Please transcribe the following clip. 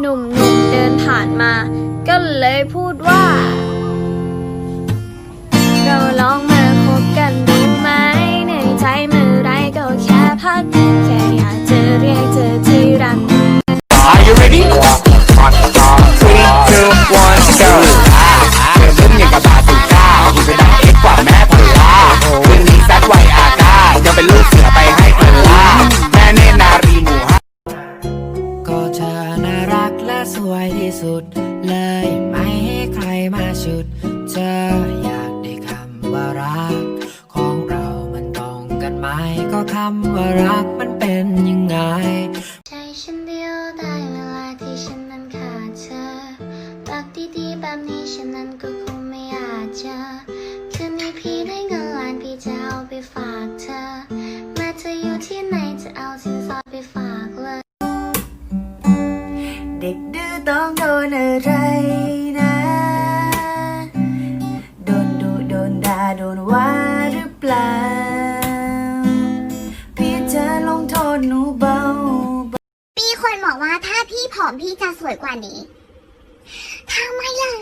หนุ่มๆเดินผ่านมา ก็เลยพูดว่า เราลองมาคบกันดูไหมเหนื่อยใจเมื่อไรก็แค่พัก สวยที่สุด เลยไม่ให้ใครมาชุด เธออยากได้คำว่ารัก ของเรามันตรงกันไหมก็คำว่ารักมันเป็นยังไง ใจฉันเดียวได้เวลาที่ฉันนั้นขาดเธอรักดีๆแบบนี้ฉันนั้นก็คง ด็กดื้อต้องโดนอะไรนะ โดนดูโดนด่าโดนว่าหรือเปล่า พี่จะลงโทษหนูเบา มีคนบอกว่าถ้าพี่ผอมพี่จะสวยกว่านี้ทำไมล่ะ